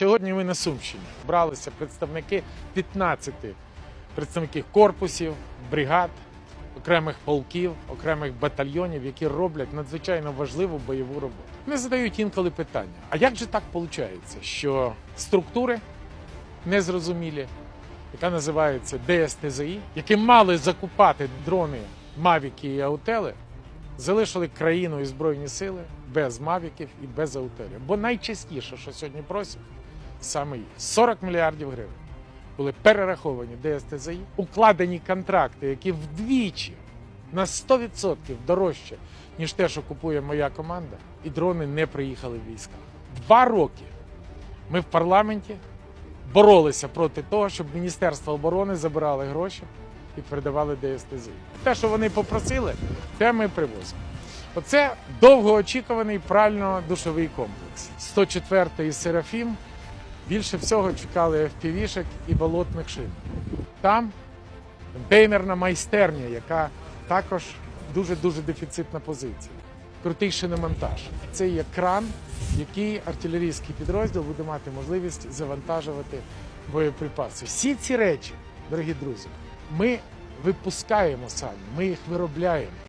Сьогодні ми на Сумщині бралися представники 15 представників корпусів, бригад, окремих полків, окремих батальйонів, які роблять надзвичайно важливу бойову роботу. Не задають інколи питання: а як же так виходить, що структури незрозумілі, яка називається ДСТЗІ, які мали закупати дрони Мавіки і Аутели, залишили країну і збройні сили без мавіків і без аутерів. Бо найчастіше, що сьогодні просять, саме їх 40 мільярдів гривень були перераховані ДСТЗІ, укладені контракти, які вдвічі на 100% дорожче, ніж те, що купує моя команда, і дрони не приїхали в війська. Два роки ми в парламенті боролися проти того, щоб Міністерство оборони забирали гроші і передавали ДСТЗ. Те, що вони попросили, те ми привозимо. Оце довгоочікуваний прально-душовий комплекс. 104-й Серафім більше всього чекали FPV-шек і болотних шин. Там контейнерна майстерня, яка також дуже-дуже дефіцитна позиція. Крутий шиномонтаж. Це є кран, який артилерійський підрозділ буде мати можливість завантажувати боєприпаси. Всі ці речі, дорогі друзі, ми випускаємо самі, ми їх виробляємо.